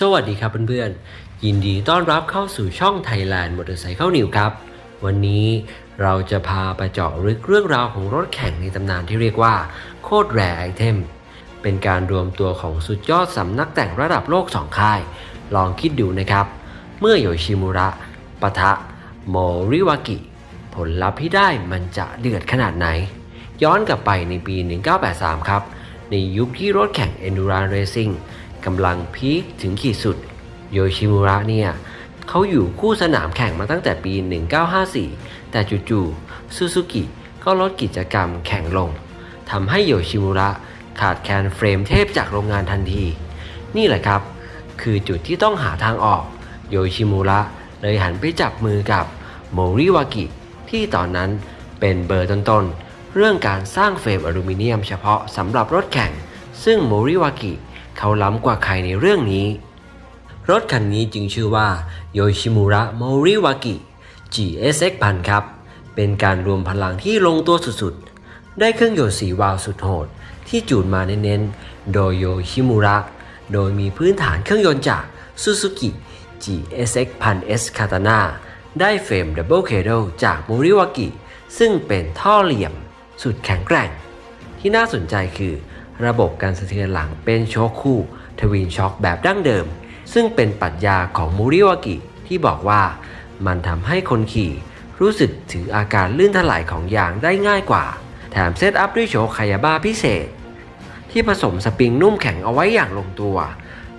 สวัสดีครับเพื่อนๆ ยินดีต้อนรับเข้าสู่ช่อง Thailand Motorcycle News ครับ วันนี้เราจะพาไปเจาะลึกเรื่องราวของรถแข่งในตำนานที่เรียกว่า โคตรแรไอเทม เป็นการรวมตัวของสุดยอดสำนักแต่งระดับโลกสองค่าย ลองคิดดูนะครับ เมื่อโยชิมุระปะทะโมริวากิ ผลลัพธ์ที่ได้มันจะเดือดขนาดไหน ย้อนกลับไปในปี 1983 ครับ ในยุคที่รถแข่ง Endurance Racing กำลังพีคถึงขีดสุด โยชิมุระเนี่ยเขาอยู่คู่สนามแข่งมาตั้งแต่ปี 1954 แต่จู่ๆซูซูกิก็ลดกิจกรรมแข่งลงทำให้โยชิมุระขาดแคลนเฟรมเทพจากโรงงานทันที นี่แหละครับ คือจุดที่ต้องหาทางออก โยชิมุระเลยหันไปจับมือกับโมริวากิ ที่ตอนนั้นเป็นเบอร์ต้นๆเรื่องการสร้างเฟรมอลูมิเนียมเฉพาะสำหรับรถแข่ง ซึ่งโมริวากิ เขาล้ำกว่าใครในเรื่องนี้ รถคันนี้จึงชื่อว่าโยชิมุระโมริวากิ GSX พันครับ เป็นการรวมพลังที่ลงตัวสุดๆ ได้เครื่องยนต์สีวาล์วสุดโหด ที่จูนมาเน้นๆ โดยโยชิมุระ โดยมีพื้นฐานเครื่องยนต์จาก Suzuki GSX 1000 S Katana ได้เฟรม Double Cradle จากโมริวากิซึ่งเป็นท่อเหลี่ยม สุดแข็งแกร่ง ที่น่าสนใจคือ ระบบการสะเทือนหลังเป็นโชคคู่ทวินช็อคแบบดั้งเดิม ซึ่งเป็นปรัชญาของมูริวากิที่บอกว่ามันทำให้คนขี่รู้สึกถึงอาการลื่นถลายของยางได้ง่ายกว่า แถมเซตอัพด้วยโชคคายาบ้าพิเศษ ที่ผสมสปริงนุ่มแข็งเอาไว้อย่างลงตัว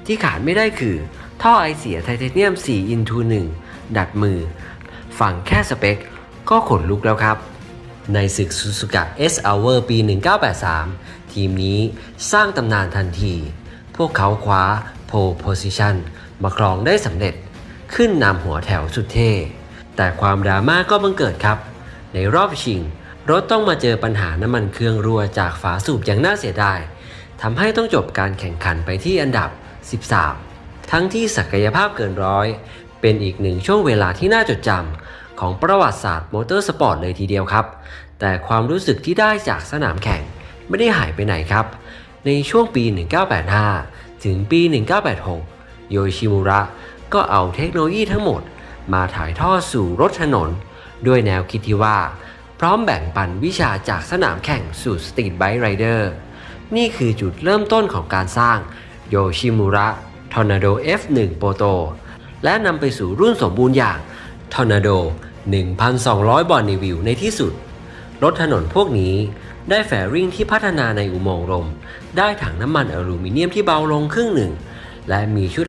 ที่ขาดไม่ได้คือ ท่อไอเสียไทเทเนียม4 into 1ดัดมือฟังแค่สเปค ก็ขนลุกแล้วครับ ในศึกซูซูกะ S Hour ปี 1983 ทีมนี้สร้างตำนานทันที พวกเขาคว้า pole position มาครองได้สำเร็จ ขึ้นนำหัวแถวสุดเท่ แต่ความดราม่าก็บังเกิดครับ ในรอบชิง รถต้องมาเจอปัญหาน้ำมันเครื่องรั่วจากฝาสูบอย่างน่าเสียดายทำให้ต้องจบการแข่งขันไปที่อันดับ 13 ทั้งที่ศักยภาพเกินร้อย เป็นอีกหนึ่งช่วงเวลาที่น่าจดจำ ของประวัติศาสตร์มอเตอร์สปอร์ตเลยทีเดียวครับ แต่ความรู้สึกที่ได้จากสนามแข่งไม่ได้หายไปไหนครับ ในช่วงปี 1985 ถึงปี 1986 โยชิมุระก็เอาเทคโนโลยีทั้งหมด มาถ่ายทอดสู่รถถนน ด้วยแนวคิดที่ว่า พร้อมแบ่งปันวิชาจากสนามแข่งสู่สตรีทไบค์ไรเดอร์นี่คือจุดเริ่มต้นของการสร้างโยชิมุระ Tornado F1 Proto และนำไปสู่รุ่นสมบูรณ์อย่าง Tornado 1,200 บอลในวิวในที่สุด รถถนนพวกนี้ได้แฟริ่งที่พัฒนาในอุโมงค์ลม ได้ถังน้ำมันอลูมิเนียมที่เบาลงครึ่งหนึ่ง และมีชุด